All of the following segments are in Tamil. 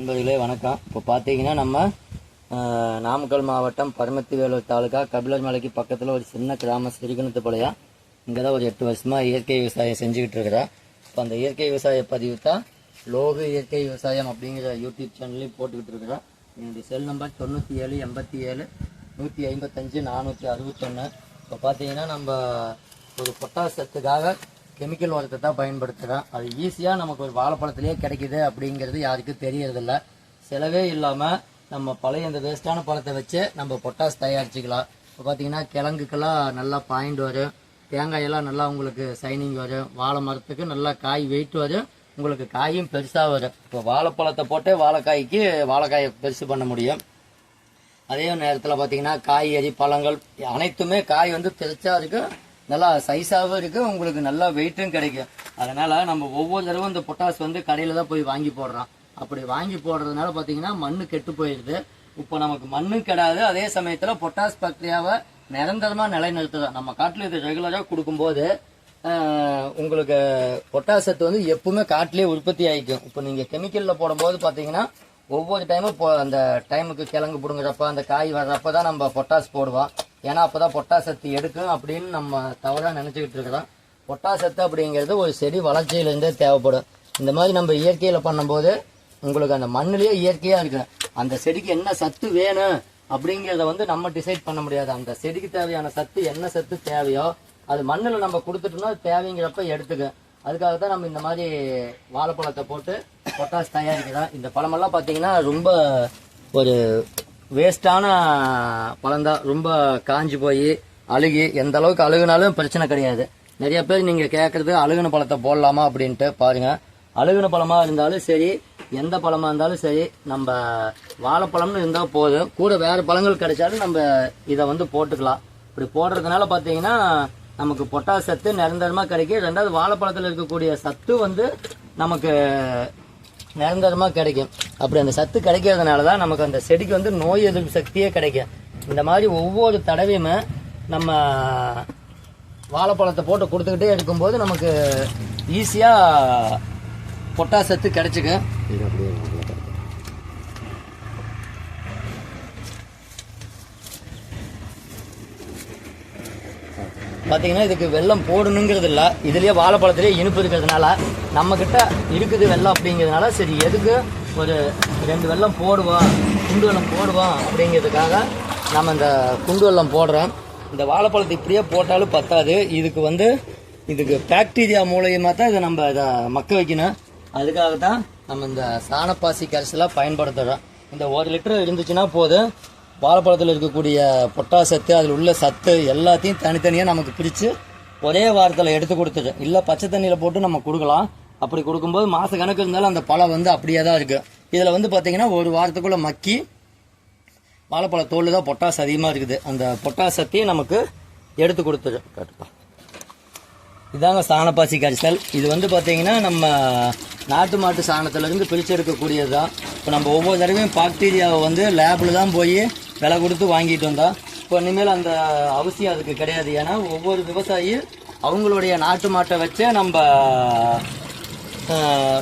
நண்பர்களே வணக்கம். இப்போ பார்த்தீங்கன்னா நம்ம நாமக்கல் மாவட்டம் பரமத்தி வேலூர் தாலுக்கா கபிலர் மலைக்கு பக்கத்தில் ஒரு சின்ன கிராமம் சிறுகுணத்துப்பாளையம் இங்கே தான் ஒரு எட்டு வருஷமாக இயற்கை விவசாயம் செஞ்சுக்கிட்டு இருக்கிறேன் இப்போ அந்த இயற்கை விவசாய பதிவு தான் லோகு இயற்கை விவசாயம் அப்படிங்கிற யூடியூப் சேனல்லையும் போட்டுக்கிட்டு இருக்கிறேன் என்னுடைய செல் நம்பர் தொண்ணூற்றி ஏழு எண்பத்தி ஏழு நூற்றி ஐம்பத்தஞ்சு நானூற்றி அறுபத்தொன்று இப்போ பார்த்தீங்கன்னா நம்ம ஒரு பொட்டாசத்துக்காக கெமிக்கல் உரத்தை தான் பயன்படுத்துகிறேன் அது ஈஸியாக நமக்கு ஒரு வாழைப்பழத்துலேயே கிடைக்குது அப்படிங்கிறது யாருக்கும் தெரியறதில்ல. செலவே இல்லாமல் நம்ம பழைய இந்த வேஸ்ட்டான பழத்தை வச்சு நம்ம பொட்டாஸ் தயாரிச்சுக்கலாம். இப்போ பார்த்தீங்கன்னா கிழங்குக்கெல்லாம் நல்லா பாயிண்ட் வரும். தேங்காயெல்லாம் நல்லா உங்களுக்கு சைனிங் வரும். வாழை மரத்துக்கு நல்லா காய் வெயிட் வரும். உங்களுக்கு காயும் பெருசாக வரும். இப்போ வாழைப்பழத்தை போட்டு வாழைக்காய்க்கு வாழைக்காயை பெருசு பண்ண முடியும். அதே நேரத்தில் பார்த்தீங்கன்னா காய்கறி பழங்கள் அனைத்துமே காய் வந்து பெருசாக இருக்கும் நல்லா சைஸாகவும் இருக்குது உங்களுக்கு நல்லா வெயிட்டும் கிடைக்கும். அதனால் நம்ம ஒவ்வொரு தடவை இந்த பொட்டாஸ் வந்து கடையில் தான் போய் வாங்கி போடுறோம். அப்படி வாங்கி போடுறதுனால பார்த்தீங்கன்னா மண் கெட்டு போயிடுது. இப்போ நமக்கு மண்ணும் கெடாது. அதே சமயத்தில் பொட்டாஸ் பாக்டீரியாவை நிரந்தரமாக நிலைநிறுத்துதான் நம்ம காட்டில் இது ரெகுலராக கொடுக்கும்போது உங்களுக்கு பொட்டாசத்து வந்து எப்பவுமே காட்டிலே உற்பத்தி ஆகிக்கும் இப்போ நீங்கள் கெமிக்கலில் போடும்போது பார்த்தீங்கன்னா ஒவ்வொரு டைமும் இப்போ அந்த டைமுக்கு கிழங்கு பிடுங்குறப்ப அந்த காய் வர்றப்ப தான் நம்ம பொட்டாஸ் போடுவோம். ஏன்னா அப்போ தான் பொட்டாசத்து எடுக்கும் அப்படின்னு நம்ம தவறாக நினச்சிக்கிட்டு இருக்கிறோம். பொட்டாசத்து அப்படிங்கிறது ஒரு செடி வளர்ச்சியிலேருந்தே தேவைப்படும். இந்த மாதிரி நம்ம இயற்கையில் பண்ணும்போது உங்களுக்கு அந்த மண்ணிலேயே இயற்கையாக இருக்கு அந்த செடிக்கு என்ன சத்து வேணும் அப்படிங்கிறத வந்து நம்ம டிசைட் பண்ண முடியாது. அந்த செடிக்கு தேவையான சத்து என்ன சத்து தேவையோ அது மண்ணில் நம்ம கொடுத்துட்டோம்னா அது தேவைங்கிறப்ப எடுத்துக்க. அதுக்காக தான் நம்ம இந்த மாதிரி வாழைப்பழத்தை போட்டு பொட்டாஸ் தயாரிக்கிறோம். இந்த பழமெல்லாம் பார்த்தீங்கன்னா ரொம்ப ஒரு வேஸ்டான பழந்தான் ரொம்ப காஞ்சி போய் அழுகி எந்த அளவுக்கு அழுகுனாலும் பிரச்சனை கிடையாது. நிறைய பேர் நீங்கள் கேட்குறது அழுகுன பழத்தை போடலாமா அப்படின்ட்டு பாருங்கள் அழுகுன பழமாக இருந்தாலும் சரி எந்த பழமாக இருந்தாலும் சரி நம்ம வாழைப்பழம்னு இருந்தால் போதும். கூட வேறு பழங்கள் கிடைச்சாலும் நம்ம இதை வந்து போட்டுக்கலாம். இப்படி போடுறதுனால பார்த்தீங்கன்னா நமக்கு பொட்டாசத்து நிரந்தரமாக கிடைக்கும் ரெண்டாவது வாழைப்பழத்தில் இருக்கக்கூடிய சத்து வந்து நமக்கு நிரந்தரமாக கிடைக்கும். அப்படி அந்த சத்து கிடைக்கிறதுனால தான் நமக்கு அந்த செடிக்கு வந்து நோய் எதிர்ப்பு சக்தியே கிடைக்கும். இந்த மாதிரி ஒவ்வொரு தடவையுமே நம்ம வாழைப்பழத்தை போட்டு கொடுத்துக்கிட்டே இருக்கும்போது நமக்கு ஈஸியாக பொட்டாஸ் சத்து கிடைச்சிக்கும். பார்த்தீங்கன்னா இதுக்கு வெள்ளம் போடணுங்கிறது இல்லை இதுலேயே வாழைப்பழத்துலேயே இனிப்பு இருக்கிறதுனால நம்மக்கிட்ட இருக்குது வெள்ளம் அப்படிங்கிறதுனால சரி எதுக்கு ஒரு ரெண்டு வெல்லம் போடுவோம் குண்டு வெல்லம் போடுவோம் அப்படிங்கிறதுக்காக நம்ம இந்த குண்டு வெள்ளம் போடுறோம். இந்த வாழைப்பழத்தை இப்படியே போட்டாலும் பத்தாது. இதுக்கு வந்து இதுக்கு பாக்டீரியா மூலயமா தான் இதை நம்ம இதை மக்க வைக்கணும். அதுக்காக தான் நம்ம இந்த சாணப்பாசி கரைசலாக பயன்படுத்துகிறோம் இந்த ஒரு லிட்டர் இருந்துச்சுன்னா போதும். வாழைப்பழத்தில் இருக்கக்கூடிய பொட்டாசத்து அதில் உள்ள சத்து எல்லாத்தையும் தனித்தனியாக நமக்கு பிரித்து ஒரே வாரத்தில் எடுத்து கொடுத்துட்டு இல்லை பச்சை தண்ணியில் போட்டு நம்ம கொடுக்கலாம். அப்படி கொடுக்கும்போது மாத கணக்கு இருந்தாலும் அந்த பழம் வந்து அப்படியே தான் இருக்குது இதில் வந்து பார்த்திங்கன்னா ஒரு வாரத்துக்குள்ளே மக்கி வாழைப்பழ தோல் தான் பொட்டாஸ் அதிகமாக இருக்குது. அந்த பொட்டாஸ் சத்தையும் நமக்கு எடுத்து கொடுத்துடும் கரெக்டாக இதாங்க சாணப்பாசி கரிசல். இது வந்து பார்த்திங்கன்னா நம்ம நாட்டு மாட்டு சாணத்திலேருந்து பிரித்து எடுக்கக்கூடியது தான் இப்போ நம்ம ஒவ்வொரு தடவையும் பாக்டீரியாவை வந்து லேபில் தான் போய் விலை கொடுத்து வாங்கிட்டு வந்தோம் இப்போ இனிமேல் அந்த அவசியம் அதுக்கு கிடையாது. ஏன்னா ஒவ்வொரு விவசாயி அவங்களுடைய நாட்டு மாட்டை வச்சே நம்ம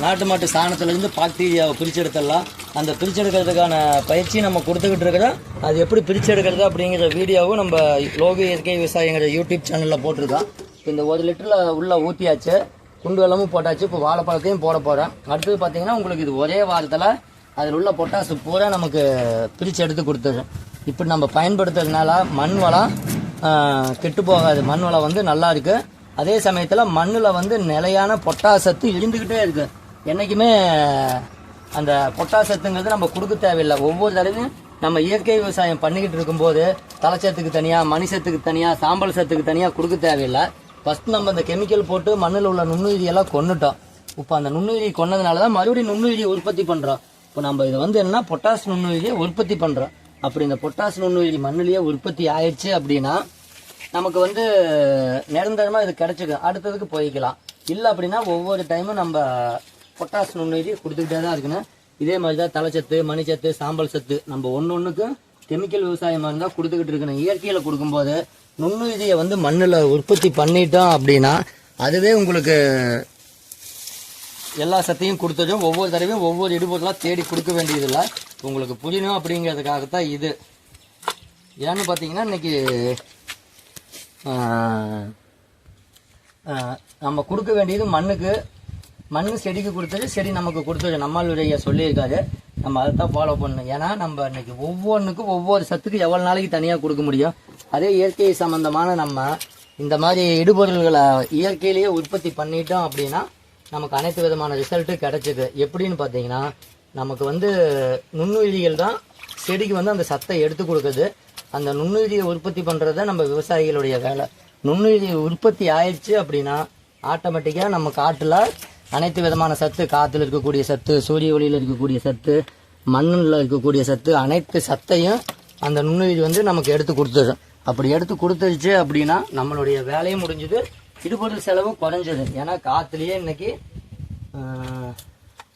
நாட்டு மாட்டு சாணத்துலேருந்து பாக்டீரியாவை பிரிச்செடுத்துடலாம். அந்த பிரிச்செடுக்கிறதுக்கான பயிற்சி நம்ம கொடுத்துக்கிட்டு இருக்கிறோம். அது எப்படி பிரிச்செடுக்கிறது அப்படிங்கிற வீடியோவும் நம்ம லோக இயற்கை விவசாயங்கிற யூடியூப் சேனலில் போட்டிருக்கோம் இப்போ இந்த ஒரு லிட்டரில் உள்ளே ஊற்றியாச்சு குண்டு வெள்ளமும் போட்டாச்சு இப்போ வாழைப்பழத்தையும் போட போகிறேன் அடுத்தது பார்த்தீங்கன்னா உங்களுக்கு இது ஒரே வாரத்தில் அதில் உள்ள பொட்டாசு பூரா நமக்கு பிரித்து எடுத்து கொடுத்துரும். இப்படி நம்ம பயன்படுத்துறதுனால மண் வளம் கெட்டு போகாது. மண் வளம் வந்து நல்லா இருக்கு. அதே சமயத்தில் மண்ணில் வந்து நிலையான பொட்டாசத்து இருந்துக்கிட்டே இருக்கு. என்றைக்குமே அந்த பொட்டாசத்துங்கிறது நம்ம கொடுக்க தேவையில்லை. ஒவ்வொரு தடவையும் நம்ம இயற்கை விவசாயம் பண்ணிக்கிட்டு இருக்கும்போது தலைச்சத்துக்கு தனியாக மணிசத்துக்கு தனியாக சாம்பல் சத்துக்கு தனியாக கொடுக்க தேவையில்லை. ஃபஸ்ட் நம்ம இந்த கெமிக்கல் போட்டு மண்ணில் உள்ள நுண்ணுயிரியெல்லாம் கொண்டுட்டோம் இப்போ அந்த நுண்ணுயிரி கொன்னதுனால தான் மறுபடியும் நுண்ணுயிரி உற்பத்தி பண்ணுறோம் இப்போ நம்ம இதை வந்து என்னன்னா பொட்டாஸ் நுண்ணுயிரியை உற்பத்தி பண்ணுறோம் அப்படி இந்த பொட்டாஸ் நுண்ணுயிரி மண்ணிலேயே உற்பத்தி ஆயிடுச்சு அப்படின்னா நமக்கு வந்து நிரந்தரமாக இது கிடச்சிக்கும். அடுத்ததுக்கு போய்க்கலாம். இல்லை அப்படின்னா ஒவ்வொரு டைமும் நம்ம பொட்டாஸ் நுண்ணுயிரி கொடுத்துக்கிட்டே தான் இருக்கணும். இதே மாதிரி தான் தலைச்சத்து மணிச்சத்து சாம்பல் சத்து நம்ம ஒன்று ஒன்றுக்கும் கெமிக்கல் விவசாயமாக இருந்தால் கொடுத்துக்கிட்டு இருக்கணும். இயற்கையில் கொடுக்கும்போது நுண்ணுயிரியை வந்து மண்ணில் உற்பத்தி பண்ணிட்டோம் அப்படின்னா அதுவே உங்களுக்கு எல்லா சத்தையும் கொடுத்ததும் ஒவ்வொரு தடவையும் ஒவ்வொரு இடுபொருளாக தேடி கொடுக்க வேண்டியதில்லை. உங்களுக்கு புரியணும் அப்படிங்கிறதுக்காகத்தான் இது. ஏன்னு பார்த்தீங்கன்னா இன்னைக்கு நம்ம கொடுக்க வேண்டியது மண்ணுக்கு மண் செடிக்கு கொடுத்தது செடி நமக்கு கொடுத்தது. நம்மளுடைய சொல்லியிருக்காரு. நம்ம அதை தான் ஃபாலோ பண்ணணும். ஏன்னா நம்ம இன்னைக்கு ஒவ்வொன்றுக்கும் ஒவ்வொரு சத்துக்கு எவ்வளோ நாளைக்கு தனியாக கொடுக்க முடியும்? அதே இயற்கை சம்பந்தமான நம்ம இந்த மாதிரி இடுபொருள்களை இயற்கையிலேயே உற்பத்தி பண்ணிட்டோம் அப்படின்னா நமக்கு அனைத்து விதமான ரிசல்ட்டு கிடைச்சிது. எப்படின்னு பார்த்தீங்கன்னா நமக்கு வந்து நுண்ணுயிரிகள் தான் செடிக்கு வந்து அந்த சத்தை எடுத்து கொடுக்குது. அந்த நுண்ணுயிரியை உற்பத்தி பண்ணுறது தான் நம்ம விவசாயிகளுடைய வேலை. நுண்ணுயிரி உற்பத்தி ஆயிடுச்சு அப்படின்னா ஆட்டோமேட்டிக்காக நம்ம காட்டில் அனைத்து விதமான சத்து காற்றுல இருக்கக்கூடிய சத்து சூரிய ஒளியில் இருக்கக்கூடிய சத்து மண்ணில் இருக்கக்கூடிய சத்து அனைத்து சத்தையும் அந்த நுண்ணுயிரி வந்து நமக்கு எடுத்து கொடுத்துடும் அப்படி எடுத்து கொடுத்துருச்சு அப்படின்னா நம்மளுடைய வேலையும் முடிஞ்சுது. இடுபொருள் செலவும் குறைஞ்சது. ஏன்னா காற்றுலேயே இன்னைக்கு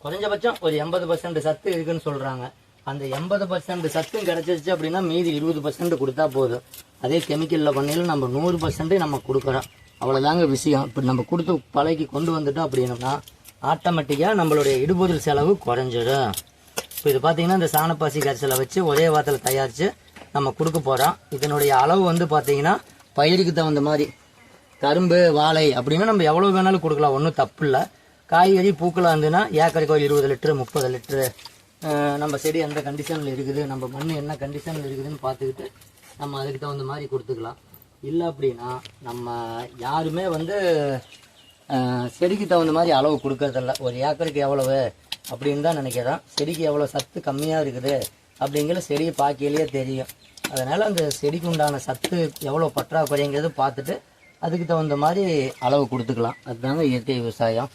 குறைஞ்சபட்சம் ஒரு எண்பது பர்சன்ட் சத்து இருக்குன்னு சொல்கிறாங்க அந்த எண்பது பர்சன்ட் சத்தும் கிடைச்சிருச்சு அப்படின்னா மீதி இருபது பர்சன்ட் கொடுத்தா போதும். அதே கெமிக்கலில் பண்ணையில நம்ம நூறு பர்சன்ட் நம்ம கொடுக்குறோம். அவ்வளோதாங்க விஷயம். இப்போ நம்ம கொடுத்து பழகி கொண்டு வந்துட்டோம் அப்படின்னா ஆட்டோமேட்டிக்காக நம்மளுடைய இடுபொருள் செலவு குறைஞ்சிடும் இப்போ இது பார்த்தீங்கன்னா இந்த சாணப்பாசி கரைசலை வச்சு ஒரே வாரத்தில் தயாரித்து நம்ம கொடுக்க போகிறோம் இதனுடைய அளவு வந்து பார்த்திங்கன்னா பயிருக்கு தகுந்த மாதிரி கரும்பு வாழை அப்படின்னா நம்ம எவ்வளோ வேணாலும் கொடுக்கலாம். ஒன்றும் தப்பு இல்லை காய்கறி பூக்களாக இருந்ததுன்னா ஏக்கருக்கு ஒரு இருபது லிட்டரு முப்பது லிட்டரு. நம்ம செடி எந்த கண்டிஷனில் இருக்குது நம்ம மண் என்ன கண்டிஷனில் இருக்குதுன்னு பார்த்துக்கிட்டு நம்ம அதுக்கு தகுந்த மாதிரி கொடுத்துக்கலாம். இல்லை அப்படின்னா நம்ம யாருமே வந்து செடிக்கு தகுந்த மாதிரி அளவு கொடுக்கறதில்ல. ஒரு ஏக்கருக்கு எவ்வளவு அப்படின்னு தான் நினைக்கிறோம். செடிக்கு எவ்வளோ சத்து கம்மியாக இருக்குது அப்படிங்கிற செடியை பார்க்கலையே தெரியும். அதனால் அந்த செடிக்கு உண்டான சத்து எவ்வளோ பற்றாக்குறைங்கிறது பார்த்துட்டு அதுக்கு தகுந்த மாதிரி அளவு கொடுத்துக்கலாம். அதுதாங்க இயற்கை விவசாயம்.